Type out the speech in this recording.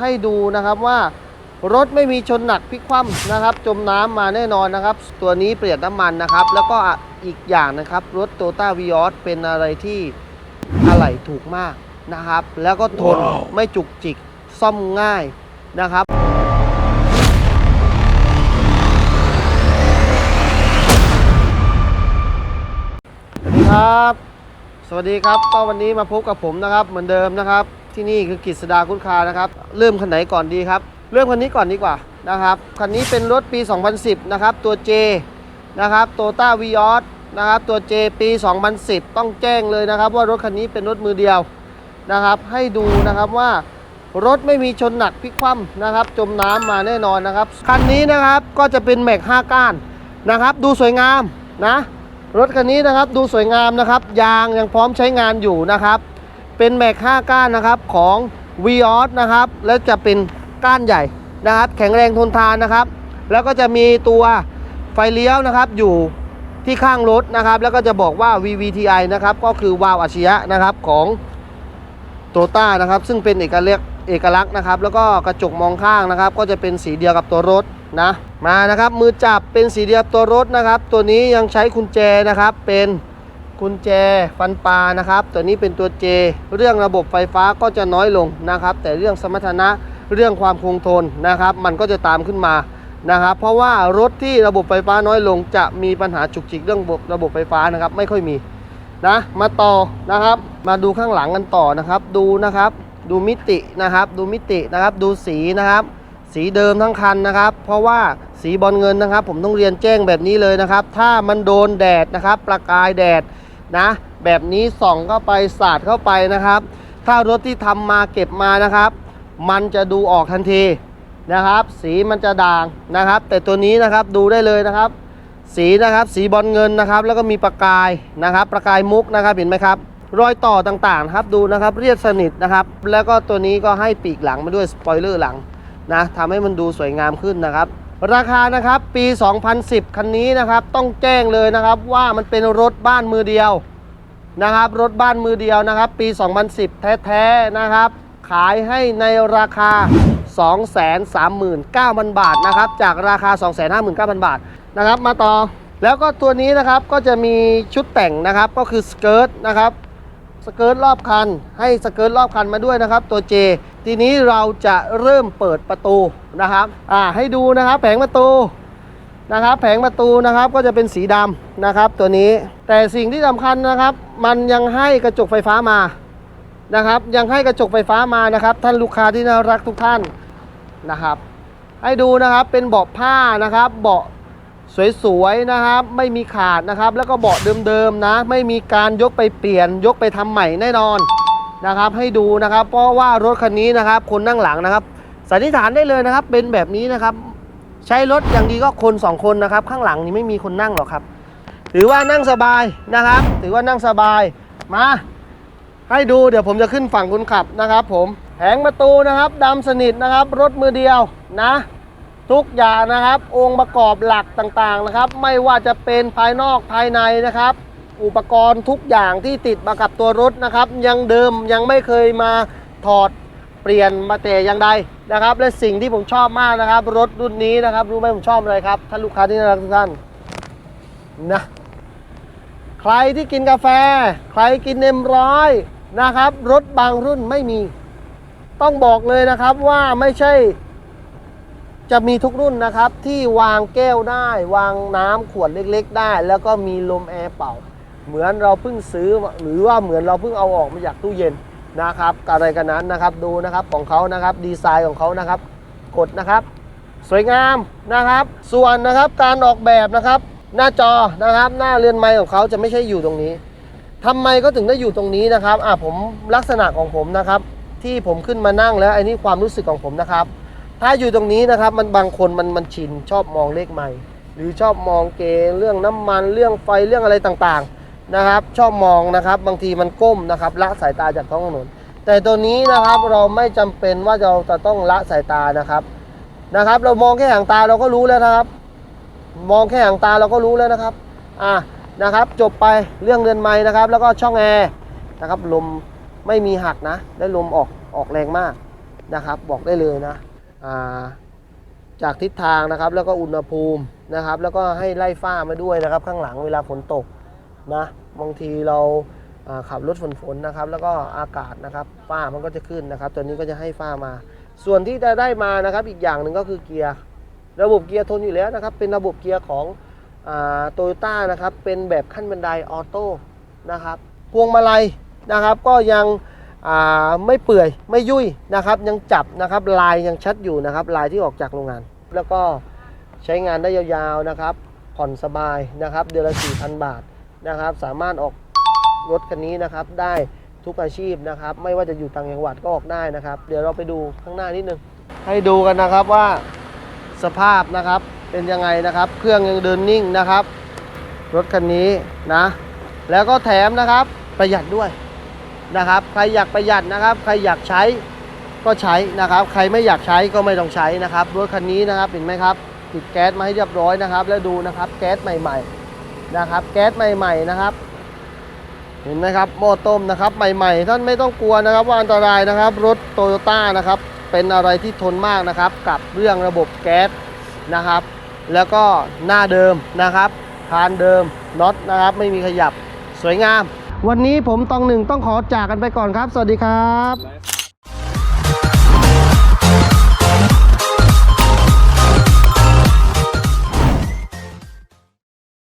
ให้ดูนะครับว่ารถไม่มีชนหนักพลิกคว่ำนะครับ จมน้ำมาแน่นอนนะครับ ตัวนี้เปลี่ยนน้ำมันนะครับ แล้วก็อีกอย่างนะครับ รถโตต้าวีออสเป็นอะไรที่อะไหล่ถูกมากนะครับ แล้วก็ทนไม่จุกจิกซ่อมง่ายนะครับสวัสดีครับ สวัสดีครับก็วันนี้มาพบกับผมนะครับ เหมือนเดิมนะครับ ที่นี่คือกฤษดาคุณคานะครับ เริ่มคันไหนก่อนดีครับ เริ่มคันนี้ก่อนดีกว่านะครับ คันนี้เป็นรถปี 2010 นะครับ ตัว J นะครับโตต้าวีออสนะครับตัว J ปี 2010 ต้องแจ้งเลยนะครับ ว่ารถคันนี้เป็นรถมือเดียวนะครับ ให้ดูนะครับว่ารถไม่มีชนหนักพลิกคว่ำนะครับ จมน้ำมาแน่นอนนะครับ คันนี้นะครับก็จะเป็นแม็ก5ก้านนะครับ ดูสวยงามนะ รถคันนี้นะครับดูสวยงามนะครับ ยางยังพร้อมใช้งานอยู่นะครับ เป็นแม็ก5ก้านนะครับของ v ีออสนะครับ แล้วจะเป็นก้านใหญ่นะครับ แข็งแรงทนทานนะครับ แล้วก็จะมีตัวไฟเลี้ยวนะครับอยู่ที่ข้างรถนะครับ แล้วก็จะบอกว่า VVTi นะครับ ก็คือวาล์วอัจฉริยะนะครับของโตต้านะครับ ซึ่งเป็นเอกลักษณ์เอกลักษณ์นะครับ แล้วก็กระจกมองข้างนะครับ ก็จะเป็นสีเดียวกับตัวรถนะมานะครับมือจับเป็นสีเดียวกับตัวรถนะครับ ตัวนี้ยังใช้กุญแจนะครับเป็น กุญแจฟันปลานะครับ ตัวนี้เป็นตัว J เรื่องระบบไฟฟ้าก็จะน้อยลงนะครับ แต่เรื่องสมรรถนะเรื่องความคงทนนะครับ มันก็จะตามขึ้นมานะครับ เพราะว่ารถที่ระบบไฟฟ้าน้อยลงจะมีปัญหาจุกจิกเรื่องระบบระบบไฟฟ้านะครับ ไม่ค่อยมีนะมาต่อนะครับ มาดูข้างหลังกันต่อนะครับ ดูนะครับ ดูมิตินะครับ ดูมิตินะครับ ดูสีนะครับ สีเดิมทั้งคันนะครับ เพราะว่าสีบอลเงินนะครับ ผมต้องเรียนแจ้งแบบนี้เลยนะครับ ถ้ามันโดนแดดนะครับ ประกายแดด นะ แบบนี้ส่องเข้าไปสาดเข้าไปนะครับ ถ้ารถที่ทำมาเก็บมานะครับ มันจะดูออกทันทีนะครับ สีมันจะด่างนะครับ แต่ตัวนี้นะครับดูได้เลยนะครับ สีนะครับสีบอลเงินนะครับ แล้วก็มีประกายนะครับ ประกายมุกนะครับเห็นไหมครับรอยต่อต่างๆครับดูนะครับเรียบสนิทนะครับ แล้วก็ตัวนี้ก็ให้ปีกหลังมาด้วยสปอยเลอร์หลังนะทำให้มันดูสวยงามขึ้นนะครับ ราคานะครับปี 2010 คันนี้นะครับต้องแจ้งเลยนะครับว่ามันเป็นรถบ้านมือเดียวนะครับ รถบ้านมือเดียวนะครับ ปี 2010 แท้ๆนะครับ ขายให้ในราคา 239,000 บาทนะครับ จากราคา 259,000 บาทนะครับ มาต่อแล้วก็ตัวนี้นะครับก็จะมีชุดแต่งนะครับก็คือสเกิร์ตนะครับสเกิร์ตรอบคัน ให้สเกิร์ตรอบคันมาด้วยนะครับ ตัว J ทีนี้เราจะเริ่มเปิดประตูนะครับอ่าให้ดูนะครับแผงประตูนะครับ แผงประตูนะครับก็จะเป็นสีดำนะครับ ตัวนี้แต่สิ่งที่สำคัญนะครับ มันยังให้กระจกไฟฟ้ามานะครับ ยังให้กระจกไฟฟ้ามานะครับ ท่านลูกค้าที่น่ารักทุกท่านนะครับ ให้ดูนะครับเป็นเบาะผ้านะครับ เบาะสวยๆนะครับ ไม่มีขาดนะครับ แล้วก็เบาะเดิมๆนะ ไม่มีการยกไปเปลี่ยน ยกไปทำใหม่แน่นอน นะครับให้ดูนะครับ เพราะว่ารถคันนี้นะครับคนนั่งหลังนะครับสันนิษฐานได้เลยนะครับ เป็นแบบนี้นะครับ ใช้รถอย่างดีก็คนสองคนนะครับ ข้างหลังนี่ไม่มีคนนั่งหรอกครับ ถือว่านั่งสบายนะครับ ถือว่านั่งสบายมา ให้ดูเดี๋ยวผมจะขึ้นฝั่งคนขับนะครับ ผมแผงประตูนะครับดำสนิทนะครับ รถมือเดียวนะ ทุกอย่างนะครับ องค์ประกอบหลักต่างๆนะครับ ไม่ว่าจะเป็นภายนอกภายในนะครับ อุปกรณ์ทุกอย่างที่ติดมากับตัวรถนะครับ ยังเดิมยังไม่เคยมาถอดเปลี่ยนมาแต่อย่างใดนะครับ และสิ่งที่ผมชอบมากนะครับ รถรุ่นนี้นะครับ รู้ไหมผมชอบอะไรครับท่านลูกค้าที่น่ารักทุกท่านนะใครที่กินกาแฟ ใครกินเอ็มร้อยนะครับ รถบางรุ่นไม่มี ต้องบอกเลยนะครับว่าไม่ใช่ จะมีทุกรุ่นนะครับ ที่วางแก้วได้ วางน้ำขวดเล็ก ๆ ได้ แล้วก็มีลมแอร์เป่า เหมือนเราเพิ่งซื้อหรือว่าเหมือนเราเพิ่งเอาออกมาจากตู้เย็นนะครับอะไรกันนั้นนะครับดูนะครับของเขานะครับดีไซน์ของเขานะครับ กดนะครับ สวยงามนะครับ ส่วนนะครับการออกแบบนะครับ หน้าจอนะครับ หน้าเรือนไม้ของเขาจะไม่ใช่อยู่ตรงนี้ทำไมก็ถึงได้อยู่ตรงนี้นะครับอะผมลักษณะของผมนะครับ ที่ผมขึ้นมานั่งแล้วไอ้นี่ความรู้สึกของผมนะครับ ถ้าอยู่ตรงนี้นะครับมันบางคนมันมันชินชอบมองเลขใหม่ หรือชอบมองเกณฑ์เรื่องน้ำมันเรื่องไฟเรื่องอะไรต่างๆ นะครับ ชอบมองนะครับ บางทีมันก้มนะครับละสายตาจากท้องถนน แต่ตัวนี้นะครับเราไม่จำเป็นว่าเราจะต้องละสายตานะครับนะครับ เรามองแค่หางตาเราก็รู้แล้วนะครับ มองแค่หางตาเราก็รู้แล้วนะครับอะนะครับ จบไปเรื่องเรือนไม้นะครับ แล้วก็ช่องแอร์นะครับลมไม่มีหักนะ ได้ลมออกออกแรงมากนะครับ บอกได้เลยนะอ่าจากทิศทางนะครับแล้วก็อุณหภูมินะครับ แล้วก็ให้ไล่ฝ้ามาด้วยนะครับ ข้างหลังเวลาฝนตก นะบางทีเราขับรถฝนฝนนะครับ แล้วก็อากาศนะครับฝ้ามันก็จะขึ้นนะครับ ตัวนี้ก็จะให้ฝ้ามา ส่วนที่จะได้มานะครับ อีกอย่างหนึ่งก็คือเกียร์ระบบเกียร์ทนอยู่แล้วนะครับ เป็นระบบเกียร์ของโตโยต้านะครับเป็นแบบขั้นบันไดออโต้นะครับพวงมาลัยนะครับก็ยังไม่เปื่อยไม่ยุ่ยนะครับ ยังจับนะครับลายยังชัดอยู่นะครับ ลายที่ออกจากโรงงาน แล้วก็ใช้งานได้ยาวๆนะครับ ผ่อนสบายนะครับ เดือนละ4,000 บาท นะครับ สามารถออกรถคันนี้นะครับ ได้ทุกอาชีพนะครับ ไม่ว่าจะอยู่ต่างจังหวัดก็ออกได้นะครับ เดี๋ยวเราไปดูข้างหน้านิดนึง ให้ดูกันนะครับว่าสภาพนะครับเป็นยังไงนะครับ เครื่องยังเดินนิ่งนะครับ รถคันนี้นะ แล้วก็แถมนะครับประหยัดด้วยนะครับ ใครอยากประหยัดนะครับ ใครอยากใช้ก็ใช้นะครับ ใครไม่อยากใช้ก็ไม่ต้องใช้นะครับ รถคันนี้นะครับเห็นไหมครับติดแก๊สมาให้เรียบร้อยนะครับ แล้วดูนะครับแก๊สใหม่ ๆ นะครับแก๊สใหม่ๆนะครับ เห็นไหมครับหม้อต้มนะครับใหม่ๆ ท่านไม่ต้องกลัวนะครับ ว่าอันตรายนะครับรถโตโยต้านะครับเป็นอะไรที่ทนมากนะครับ กับเรื่องระบบแก๊สนะครับ แล้วก็หน้าเดิมนะครับคานเดิมน็อตนะครับ ไม่มีขยับสวยงาม วันนี้ผมตองหนึ่งต้องขอจากกันไปก่อนครับ สวัสดีครับ